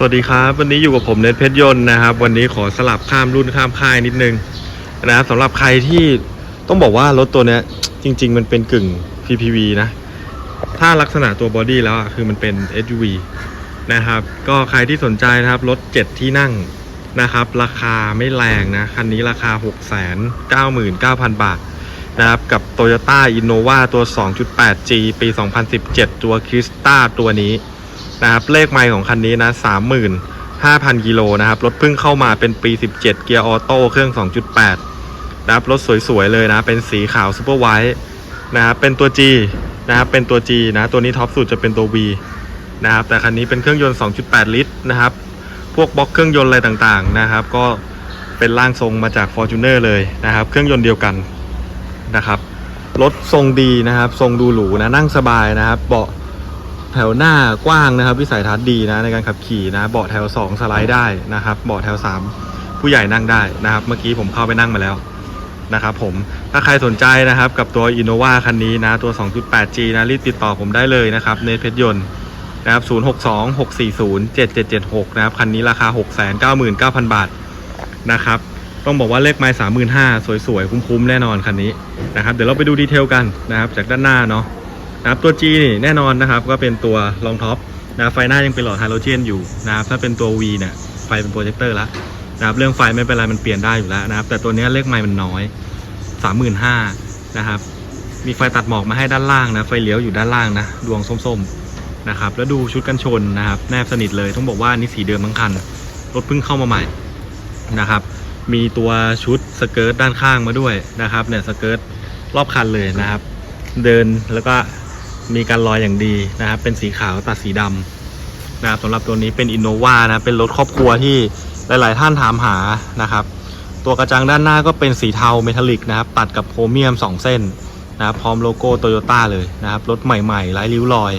สวัสดีครับวันนี้อยู่กับผมเนทเพชรยนต์นะครับ วันนี้ขอสลับข้ามรุ่นข้ามค่ายนิดนึงนะครับสำหรับใครที่ต้องบอกว่ารถตัวเนี้ยจริง ๆ มันเป็นกึ่ง PPV นะ ถ้าลักษณะตัวบอดี้แล้วอะคือมันเป็น SUV นะครับ ก็ใครที่สนใจนะครับ รถ 7 ที่นั่งนะครับ ราคาไม่แรงนะ คันนี้ราคา 699,000 บาทนะครับ กับ Toyota Innova ตัว 2.8G ปี 2017 ตัว Crista ตัวนี้ นะครับเลขไมล์ของคันนี้นะ35,000กิโลนะครับรถเพิ่งเข้ามาเป็นปี17เกียร์ออโต้เครื่อง2.8นะครับรถสวยๆเลยนะเป็นสีขาวซูเปอร์ไวท์นะครับเป็นตัว G นะครับเป็นตัว G นะตัวนี้ท็อปสุดจะเป็นตัว V นะครับแต่คันนี้เป็นเครื่องยนต์ 2.8 ลิตรนะครับพวกบล็อกเครื่องยนต์อะไรต่างๆนะครับ ก็เป็นร่างทรงมาจาก Fortuner เลยนะครับ เครื่องยนต์เดียวกันนะครับรถทรงดีนะครับ ทรงดูหรูนะนั่งสบายนะครับ เบาะ แถวหน้ากว้างนะครับ วิสัยทัศน์ดีนะในการขับขี่นะเบาะแถว 2 สไลด์ได้นะครับเบาะแถว 3 ผู้ใหญ่นั่งได้นะครับ เมื่อกี้ผมเข้าไปนั่งมาแล้วนะครับผมถ้าใครสนใจนะครับกับตัว Innova คันนี้นะ ตัว 2.8G นะ รีบติดต่อผมได้เลยนะครับในเพชรยนต์นะครับ 062-640-7776 นะครับ คันนี้ราคา 699,000 บาทนะครับ ต้องบอกว่าเลขไมล์35,000 สวยๆ คุ้มๆ แน่นอนคันนี้นะครับ เดี๋ยวเราไปดูดีเทลกันนะครับ จากด้านหน้าเนาะ นะครับตัว G นี่แน่นอนนะครับก็เป็นตัวรองท็อปนะไฟหน้ายังเป็นหลอดไฮโดรเจนอยู่นะครับถ้าเป็นตัว V เนี่ยไฟเป็นโปรเจคเตอร์ละนะครับเรื่องไฟไม่เป็นไรมันเปลี่ยนได้อยู่แล้วนะครับแต่ตัวนี้เลขไมล์มันน้อย 35,000นะครับมีไฟตัดหมอกมาให้ด้านล่างนะไฟเลี้ยวอยู่ด้านล่างนะดวงส้มๆนะครับแล้วดูชุดกันชนนะครับแนบสนิทเลยต้องบอกว่านี่สีเดิมทั้งคันรถเพิ่งเข้ามาใหม่นะครับมีตัวชุดสเกิร์ตด้านข้างมาด้วยนะครับเนี่ยสเกิร์ตรอบคันเลยนะครับ เดินแล้วก็ มีการลอยอย่างดีนะครับ เป็นสีขาวตัดสีดำนะครับสำหรับตัวนี้เป็น Innova นะเป็นรถครอบครัวที่หลาย ๆ ท่านถามหานะครับ ตัวกระจังด้านหน้าก็เป็นสีเทาเมทัลลิกนะครับ ตัดกับโครเมียม 2 เส้นนะครับพร้อมโลโก้โตโยต้าเลยนะครับ รถใหม่ๆไร้ริ้วรอย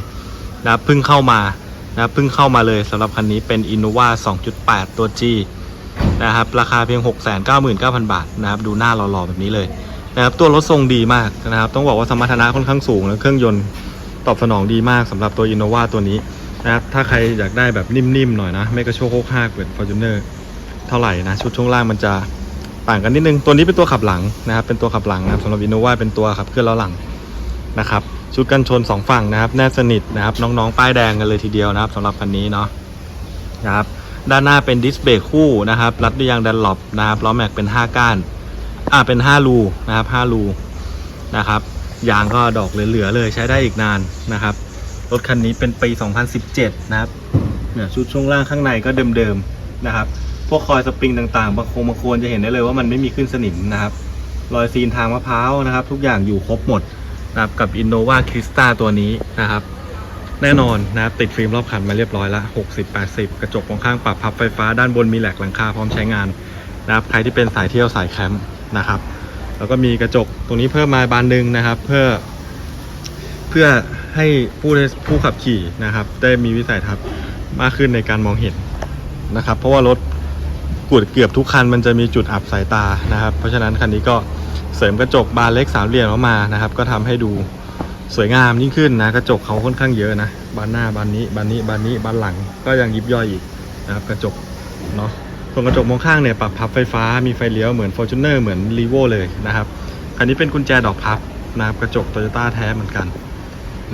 นะครับเพิ่งเข้ามานะเพิ่งเข้ามาเลยสำหรับคันนี้เป็น Innova 2.8 ตัว G นะครับราคาเพียง 699,000 บาทนะครับดูหน้าหล่อๆแบบนี้เลยนะครับตัวรถทรงดีมากนะครับ ต้องบอกว่าสมรรถนะค่อนข้างสูง แล้วเครื่องยนต์ ตอบสนองดีมากสำหรับตัว Innova ตัวนี้นะครับถ้าใครอยากได้แบบนิ่มๆหน่อยนะ ไม่กระโชกโคกห้ากเหมือน Fortuner เท่าไหร่นะ ชุดช่วงล่างมันจะต่างกันนิดนึง ตัวนี้เป็นตัวขับหลังนะครับ เป็นตัวขับหลังนะครับสำหรับ Innova เป็นตัวขับเคลื่อนล้อหลังนะครับ ชุดกันชนสองฝั่งนะครับ แนบสนิทนะครับ น้องๆ ป้ายแดงกันเลยทีเดียวนะครับสำหรับคันนี้เนาะนะครับ ด้านหน้าเป็นดิสเบรกคู่นะครับ รัดด้วยยางดันหลบนะครับ ล้อแม็กเป็น 5 ก้าน อ่าเป็น 5 รูนะครับ 5 รูนะครับ ยางก็ดอกเหลือๆเลยใช้ได้อีกนานนะครับ รถคันนี้เป็นปี 2017 นะครับเนี่ยชุดช่วงล่างข้างในก็เดิมๆนะครับ พวกคอยสปริงต่างๆ บางโครงบางโคนจะเห็นได้เลยว่ามันไม่มีขึ้นสนิมนะครับ รอยซีนทางมะพร้าวนะครับ ทุกอย่างอยู่ครบหมดนะครับกับ Innova Crista ตัวนี้นะครับ แน่นอนนะครับติดฟิล์มรอบคันมาเรียบร้อยล้ว60-80 กระจกมองข้างปรับพับไฟฟ้าด้านบนมีแหลกหลังคาพร้อมใช้งานนะครับใครที่เป็นสายเที่ยวสายแคมป์นะครับ แล้วก็มีกระจกตรงนี้เพิ่มมาบานหนึ่งนะครับ เพื่อ เพื่อให้ผู้ผู้ขับขี่นะครับ ได้มีวิสัยทัศน์มากขึ้นในการมองเห็นนะครับ เพราะว่ารถกวดเกือบทุกคันมันจะมีจุดอับสายตานะครับ เพราะฉะนั้นคันนี้ก็เสริมกระจกบานเล็กสามเหลี่ยมเข้ามานะครับ ก็ทำให้ดูสวยงามยิ่งขึ้นนะกระจกเขาค่อนข้างเยอะนะบานหน้าบานนี้บานนี้บานนี้บานหลังก็ยังยิบย่อยอีกนะครับ กระจกเนาะ ส่วนกระจกมองข้างเนี่ยปรับพับไฟฟ้ามีไฟเลี้ยวเหมือน Fortuner เหมือน r e v o เลยนะครับคันนี้เป็นกุญแจดอกพับนะครับกระจกโตโยต้าแท้เหมือนกัน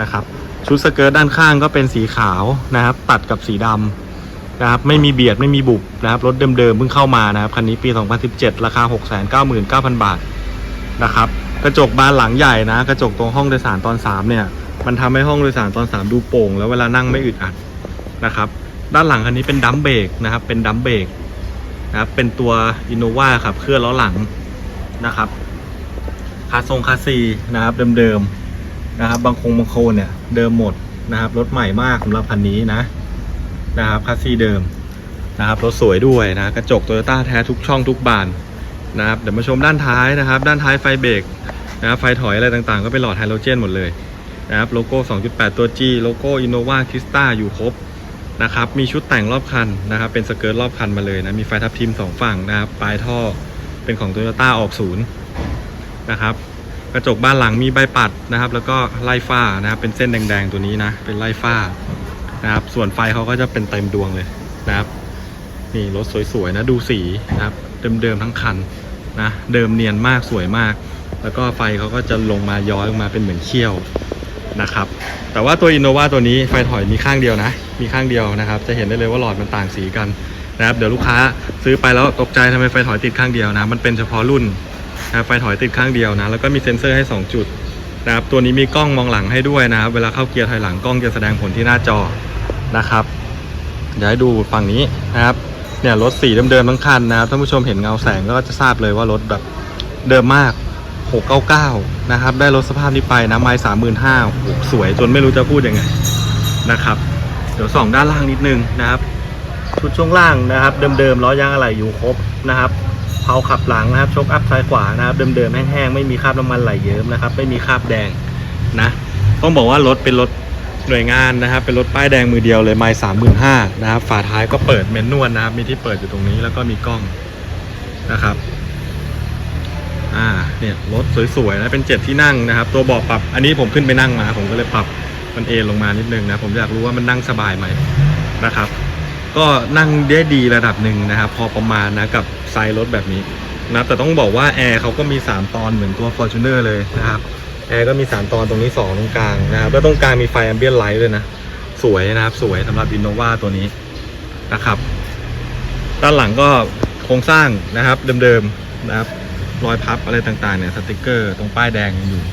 นะครับชุดสเกิร์ตด้านข้างก็เป็นสีขาวนะครับ ตัดกับสีดำนะครับไม่มีเบียดไม่มีบุบนะครับรถเดิมๆเพิ่งเข้ามานะครับคันนี้ปี 2017 ราคา 699,000 บาทนะครับกระจกบานหลังใหญ่นะ กระจกตรงห้องโดยสารตอน3เนี่ยมันทำให้ห้องโดยสารตอน 3 ดูโป่ง แล้วเวลานั่งไม่อึดอัดนะครับด้านหลังคันนี้เป็นดัมเบรกนะครับเป็นดัมเบรก นะครับ เป็นตัว Innova ครับเคลื่อนล้อหลังนะครับคาทรงคาซีนะครับเดิมๆนะครับ บางคงบางโคนเนี่ยเดิมหมดนะครับ รถใหม่มากสำหรับคันนี้นะนะครับคาซีเดิมนะครับรถสวยด้วยนะกระจกโตโยต้าแท้ทุกช่องทุกบานนะครับเดี๋ยวมาชมด้านท้ายนะครับ ด้านท้ายไฟเบรกนะครับไฟถอยอะไรต่างๆ ก็เป็นหลอดไฮโดรเจนหมดเลยนะครับโลโก้ 2.8 ตัว G โลโก้ Innova Crista อยู่ครบ นะครับมีชุดแต่งรอบคันนะครับเป็นสเกิร์ตรอบคันมาเลยนะมีไฟทับทิมสองฝั่งนะครับปลายท่อเป็นของ Toyota ออกศูนย์นะครับกระจกบ้านหลังมีใบปัดนะครับ แล้วก็ไล่ฝ้านะครับเป็นเส้นแดงๆตัวนี้นะเป็นไล่ฝ้านะครับส่วนไฟเขาก็จะเป็นเต็มดวงเลยนะครับนี่รถสวยๆนะดูสีนะครับเดิมๆทั้งคันนะเดิมเนียนมากสวยมาก แล้วก็ไฟเขาก็จะลงมาย้อยลงมาเป็นเหมือนเขี้ยว นะครับ แต่ว่าตัว Innova ตัวนี้ไฟถอยมีข้างเดียวนะ มีข้างเดียวนะครับ จะเห็นได้เลยว่าหลอดมันต่างสีกันนะครับ เดี๋ยวลูกค้าซื้อไปแล้วตกใจทำไมไฟถอยติดข้างเดียวนะ มันเป็นเฉพาะรุ่นนะครับไฟถอยติดข้างเดียวนะ แล้วก็มีเซ็นเซอร์ให้ 2 จุดนะครับ ตัวนี้มีกล้องมองหลังให้ด้วยนะครับ เวลาเข้าเกียร์ถอยหลังกล้องจะแสดงผลที่หน้าจอนะครับ เดี๋ยวให้ดูฝั่งนี้นะครับเนี่ยรถสีเดิมๆทั้งคันนะครับท่านผู้ชมเห็นเงาแสงก็จะทราบเลยว่ารถแบบเดิมมาก 699 นะครับ ได้รถสภาพนี้ไปนะไม้สามหมื่นห้าสวยจนไม่รู้จะพูดยังไงนะครับ เดี๋ยวส่องด้านล่างนิดนึงนะครับ ชุดช่วงล่างนะครับ เดิมๆล้อยางอะไหล่อยู่ครบนะครับเผาขับหลังนะครับชกอัพซ้ายขวานะครับเดิมๆแห้งๆไม่มีคราบน้ำมันไหลเยิ้มนะครับ ไม่มีคราบแดงนะต้องบอกว่ารถเป็นรถหน่วยงานนะครับ เป็นรถป้ายแดงมือเดียวเลยไม้สามหมื่นห้านะครับฝาท้ายก็เปิดเมนนวลนะครับ มีที่เปิดอยู่ตรงนี้แล้วก็มีกล้องนะครับ อ่าเนี่ยรถสวยๆนะเป็นเจ็ดที่นั่งนะครับ ตัวเบาะปรับอันนี้ผมขึ้นไปนั่งมา ผมก็เลยปรับมันเอนลงมานิดนึงนะผมอยากรู้ว่ามันนั่งสบายไหมนะครับ ก็นั่งได้ดีระดับหนึ่งนะครับ พอประมาณนะกับไซส์รถแบบนี้นะแต่ต้องบอกว่าแอร์เขาก็มี 3 ตอนเหมือนตัว Fortuner เลยนะครับแอร์ก็มี 3 ตอนตรงนี้ 2 ตรงกลางนะครับแล้วตรงกลางมีไฟแอมเบียนไลท์ด้วยนะ สวยนะครับ สวยสำหรับ Innova ตัวนี้นะครับ ด้านหลังก็โครงสร้างนะครับเดิมๆนะครับ รอยพับอะไรต่างๆเนี่ยสติกเกอร์ตรงป้ายแดงยังอยู่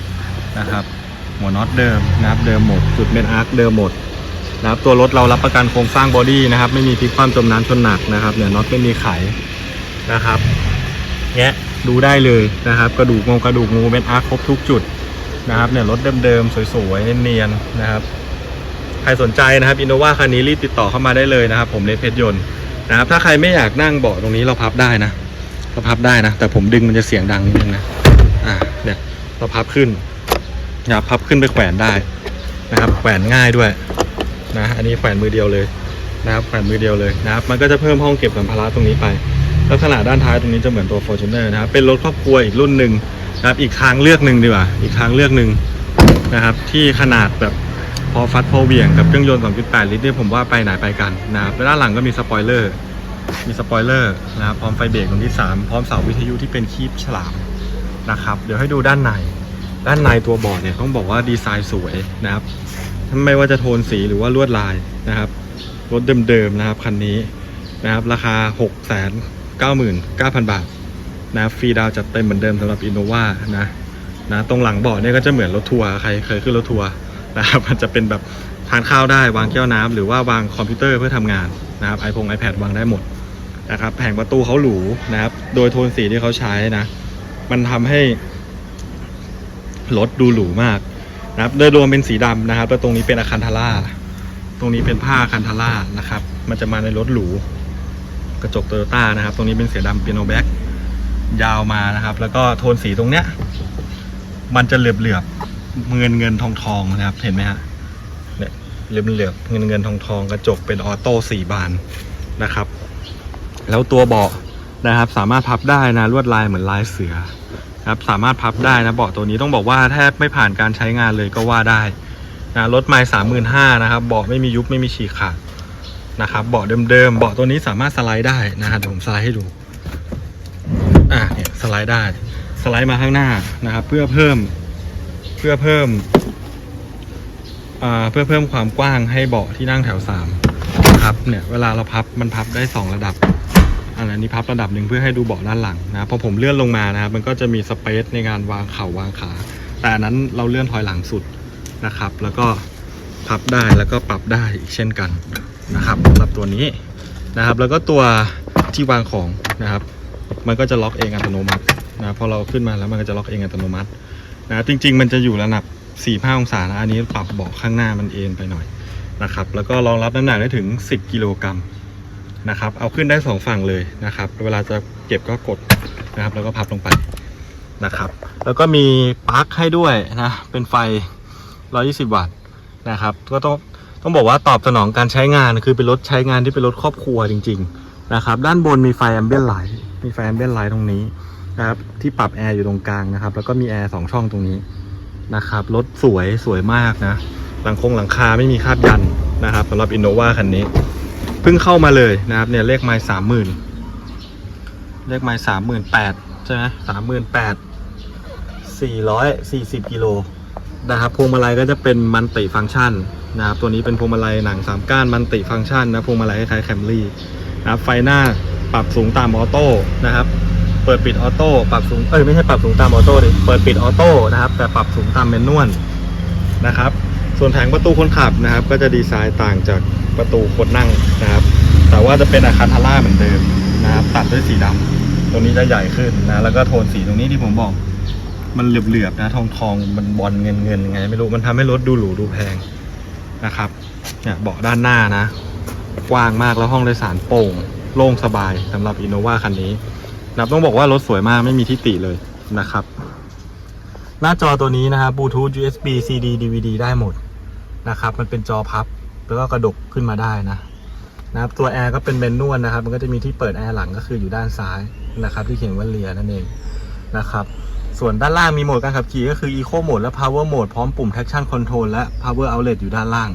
นะครับหัวน็อตเดิมนะครับเดิมหมดจุดเมนอาร์คเดิมหมดนะครับตัวรถเรารับประกันโครงสร้างบอดี้นะครับ ไม่มีพลิกคว่ำจมน้ำชนหนักนะครับเนี่ยน็อตไม่มีไขนะครับเนี้ยดูได้เลยนะครับ กระดูกงงกระดูกงูเมนอาร์คครบทุกจุดนะครับเนี่ยรถเดิมๆสวยๆเนียนๆนะครับใครสนใจนะครับอินโนวาคันนี้รีบติดต่อเข้ามาได้เลยนะครับ ผมเลเพชรยนต์นะครับถ้าใครไม่อยากนั่งเบาะตรงนี้เราพับได้นะ เราพับได้นะ แต่ผมดึงมันจะเสียงดังนิดนึงนะ อ่าเนี่ยเราพับขึ้นนะพับขึ้นไปแขวนได้นะครับ แขวนง่ายด้วยนะ อันนี้แขวนมือเดียวเลยนะครับแขวนมือเดียวเลยนะครับ มันก็จะเพิ่มห้องเก็บสัมภาระตรงนี้ไป ลักษณะด้านท้ายตรงนี้จะเหมือนตัว Fortuner นะครับ เป็นรถครอบครัวอีกรุ่นหนึ่งนะครับ อีกทางเลือกหนึ่งดีกว่า อีกทางเลือกหนึ่งนะครับ ที่ขนาดแบบพอฟัดพอเหวี่ยงกับเครื่องยนต์ 2.8 ลิตรเนี่ยผมว่าไปไหนไปกันนะครับด้านหลังก็มีสปอยเลอร์ มีสปอยเลอร์นะครับพร้อมไฟเบรกตรงที่ 3 พร้อมเสาวิทยุที่เป็นคีบฉลามนะครับ เดี๋ยวให้ดูด้านใน ด้านในตัวบอร์ดเนี่ยต้องบอกว่าดีไซน์สวยนะครับไม่ว่าจะโทนสีหรือว่าลวดลายนะครับรถเดิมๆนะครับคันนี้นะครับราคา 6 9 9 0 0 0 บาทนะครับฟรีดาวจัดเต็มเหมือนเดิมสำหรับ Innova นะนะตรงหลังเบาะเนี่ยก็จะเหมือนรถทัวร์ใครเคยขึ้นรถทัวร์นะครับมันจะเป็นแบบ ทานข้าวได้วางแก้วน้ำหรือว่าวางคอมพิวเตอร์เพื่อทำงานนะครับไอพง iPad วางได้หมดนะครับแผงประตูเขาหรูนะครับ โดยโทนสีที่เขาใช้นะ มันทำให้รถดูหรูมากนะครับ โดยรวมเป็นสีดำนะครับ แล้วตรงนี้เป็นอาคันทาร่าตรงนี้เป็นผ้าอาคันทาร่านะครับ มันจะมาในรถหรูกระจกโตโยต้านะครับ ตรงนี้เป็นสีดำเปียโนแบ็กยาวมานะครับ แล้วก็โทนสีตรงเนี้ย มันจะเหลือบเหลือบๆเงินเงินทองทองนะครับ เห็นไหมฮะ เหลือบเหลือบๆเงินเงินทองทองกระจกเป็นออโต้สี่บานนะครับ แล้วตัวเบาะนะครับ สามารถพับได้นะลวดลายเหมือนลายเสือครับสามารถพับได้นะเบาะตัวนี้ต้องบอกว่าแทบไม่ผ่านการใช้งานเลยก็ว่าได้นะรถไม้สามหมื่นห้านะครับเบาะไม่มียุบไม่มีฉีกขาดนะครับเบาะเดิมๆเบาะตัวนี้สามารถสไลด์ได้นะครับเดี๋ยวผมสไลด์ให้ดูอะเนี่ยสไลด์ได้สไลด์มาข้างหน้านะครับ เพื่อเพิ่มเพื่อเพิ่ม เพื่อเพิ่มความกว้างให้เบาะที่นั่งแถวสามนะครับเนี่ยเวลาเราพับมันพับได้สองระดับอันนี้พับระดับหนึ่งเพื่อให้ดูเบาะด้านหลังนะพอผมเลื่อนลงมานะครับมันก็จะมีสเปซในการวางเข่าวางขา แต่อันนั้นเราเลื่อนถอยหลังสุดนะครับ แล้วก็พับได้แล้วก็ปรับได้อีกเช่นกันนะครับสำหรับตัวนี้นะครับ แล้วก็ตัวที่วางของนะครับ มันก็จะล็อกเองอัตโนมัตินะพอเราขึ้นมาแล้วมันก็จะล็อกเองอัตโนมัตินะจริง ๆ มันจะอยู่ระดับ 4 5 องศานะ อันนี้ปรับเบาะข้างหน้ามันเอ็นไปหน่อยนะครับ แล้วก็รองรับน้ำหนักได้ถึง 10 กิโลกรัมนะครับ เอาขึ้นได้สองฝั่งเลยนะครับ เวลาจะเก็บก็กดนะครับ แล้วก็พับลงไปนะครับ แล้วก็มีปลั๊กให้ด้วยนะ เป็นไฟ 120 วัตต์นะครับ ก็ต้องต้องบอกว่าตอบสนองการใช้งานคือเป็นรถใช้งานที่เป็นรถครอบครัวจริง ๆ นะครับ ด้านบนมีไฟแอมเบียนไลท์มีไฟแอมเบียนไลท์ตรงนี้นะครับที่ปรับแอร์อยู่ตรงกลางนะครับ แล้วก็มีแอร์สองช่องตรงนี้ นะครับรถสวยสวยมากนะหลังคงหลังคาไม่มีคาบยันนะครับสำหรับ Innova คันนี้เพิ่งเข้ามาเลยนะครับเนี่ยเลขไม้สามหมื่นเลขไม้สามหมื่นแปดใช่ไหมสามหมื่นแปดสี่ร้อยสี่สิบกิโลนะครับพวงมาลัยก็จะเป็นมันติฟังก์ชันนะครับตัวนี้เป็นพวงมาลัยหนังสามก้านมันติฟังก์ชันนะพวงมาลัยคล้ายแคมรี่นะครับไฟหน้าปรับสูงตามออโต้นะครับ เปิดปิดออโต้ปรับสูงเอ้ยไม่ใช่ปรับสูงตามออโต้ดิเปิดปิดออโต้นะครับ แต่ปรับสูงตามแมนนวลนะครับ ส่วนแผงประตูคนขับนะครับ ก็จะดีไซน์ต่างจากประตูคนนั่งนะครับ แต่ว่าจะเป็นอาคารทาร่าเหมือนเดิมนะครับตัดด้วยสีดำตรงนี้จะใหญ่ขึ้นนะแล้วก็โทนสีตรงนี้ที่ผมบอกมันเหลือบๆนะทองทองมันบอลเงินเงินยังไง ไม่รู้มันทำให้รถดูหรูดูแพงนะครับเนี่ยเบาะด้านหน้านะ กว้างมากแล้วห้องโดยสารโปร่ง โล่งสบายสำหรับอินโนวาคันนี้ นะครับต้องบอกว่ารถสวยมากไม่มีที่ติเลยนะครับ หน้าจอตัวนี้นะครับบลูทูธ USB CD DVD ได้หมดนะครับ มันเป็นจอพับแล้วก็กระดกขึ้นมาได้นะนะครับตัวแอร์ก็เป็นเมนนวลนะครับ มันก็จะมีที่เปิดแอร์หลังก็คืออยู่ด้านซ้ายนะครับ ที่เขียนว่าเรียนั่นเองนะครับ ส่วนด้านล่างมีโหมดการขับขี่ก็คือ Eco Mode และ Power Mode พร้อมปุ่ม Traction Control และ Power Outlet อยู่ด้านล่าง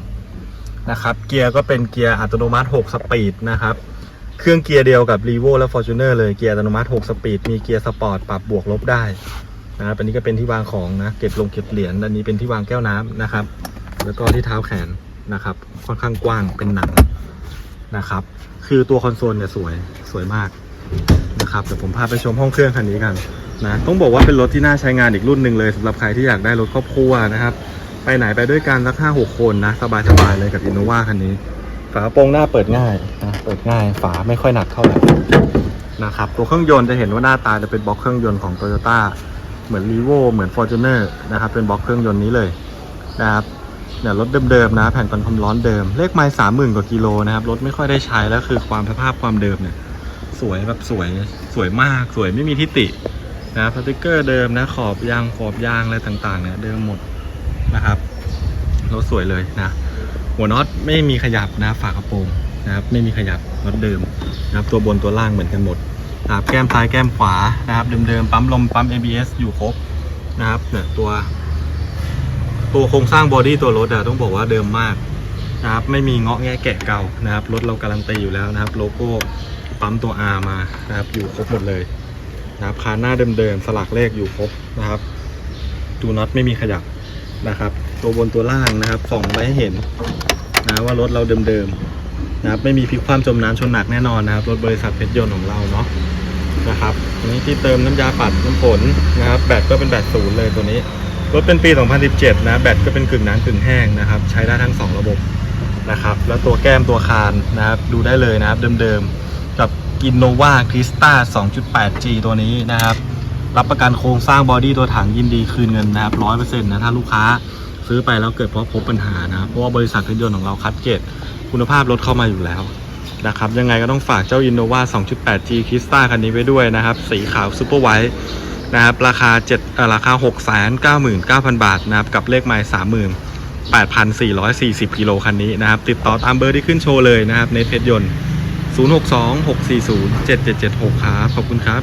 นะครับ เกียร์ก็เป็นเกียร์อัตโนมัติ 6 สปีดนะครับ เครื่องเกียร์เดียวกับ r e v o และ Fortuner เลยเกียร์อัตโนมัติ 6 สปีด มีเกียร์สปอร์ตปรับบวกลบได้นะครับอันนี้ก็เป็นที่วางของนะ เก็บลงเก็บเหรียญอันนี้เป็นที่วางแก้วน้ำนะครับ แล้วก็ที่เท้าแขนนะครับ ค่อนข้างกว้างเป็นหนังนะครับ คือตัวคอนโซลเนี่ยสวยสวยมากนะครับเดี๋ยวผมพาไปชมห้องเครื่องคันนี้กันนะต้องบอกว่าเป็นรถที่น่าใช้งานอีกรุ่นหนึ่งเลยสำหรับใครที่อยากได้รถครอบครัวนะครับ ไปไหนไปด้วยกันสักห้าหกคนนะ สบายๆเลยกับ Innova คันนี้ ฝากระโปรงหน้าเปิดง่ายนะเปิดง่าย ฝาไม่ค่อยหนักเท่าไหร่นะครับ ตัวเครื่องยนต์จะเห็นว่าหน้าตาจะเป็นบล็อกเครื่องยนต์ของ Toyota เหมือน r e v o เหมือน Fortuner นะครับ เป็นบล็อกเครื่องยนต์นี้เลยนะครับเนี่ยรถเดิมๆนะ แผ่นกันความร้อนเดิม เลขไมล์สามหมื่นกว่ากิโลนะครับ รถไม่ค่อยได้ใช้แล้วคือความสภาพความเดิมเนี่ย สวยแบบสวยสวยมากสวยไม่มีทิฏฐินะสติกเกอร์เดิมนะขอบยางขอบยางอะไรต่างๆเนี่ยเดิมหมดนะครับรถสวยเลยนะ หัวน็อตไม่มีขยับนะฝากระโปรงนะครับไม่มีขยับน็อตเดิมนะครับตัวบนตัวล่างเหมือนกันหมดนะครับแก้มซ้ายแก้มขวานะครับเดิมๆปั๊มลมปั๊ม ABS อยู่ครบนะครับเนี่ยตัวตัวโครงสร้างบอดี้ตัวรถอะต้องบอกว่าเดิมมากนะครับไม่มีเงาะแงะแกะเก่านะครับรถเราการันตีอยู่แล้วนะครับ โลโก้ปั๊มตัว R มานะครับอยู่ครบหมดเลยนะครับคานหน้าเดิมๆสลักเลขอยู่ครบนะครับตัวน็อตไม่มีขยับนะครับ ตัวบนตัวล่างนะครับส่องไว้ให้เห็นนะว่ารถเราเดิมๆนะครับไม่มีพลิกคว่ำจมน้ำชนหนักแน่นอนนะครับ รถบริษัทเพชรยนต์ของเราเนาะนะครับอันนี้ที่เติมน้ำยาปัดน้ำฝนนะครับแบตก็เป็นแบตศูนย์เลยตัวนี้รถเป็นปี 2017 นะแบตก็เป็นกึ่งน้ำกึ่งแห้งนะครับ ใช้ได้ทั้ง 2 ระบบนะครับ แล้วตัวแก้มตัวคานนะครับดูได้เลยนะครับเดิมๆ กับ Innova Crista 2.8G ตัวนี้นะครับ รับประกันโครงสร้างบอดี้ตัวถังยินดีคืนเงินนะครับ 100%นะถ้าลูกค้า ซื้อไปแล้วเกิดเพราะพบปัญหานะเพราะว่าบริษัทรถยนต์ของเราคัดเกรดคุณภาพรถเข้ามาอยู่แล้วนะครับยังไงก็ต้องฝากเจ้า Innova 2.8G Crista คันนี้ไว้ด้วยนะครับ สีขาวซูเปอร์ไวท์นะครับราคา7เอ่อราคา 699,000 บาทนะครับกับเลขไมล์38,440กิโลคันนี้นะครับ ติดต่อตามเบอร์ที่ขึ้นโชว์เลยนะครับในเพจยนต์ 062 640 7776 ครับ ขอบคุณครับ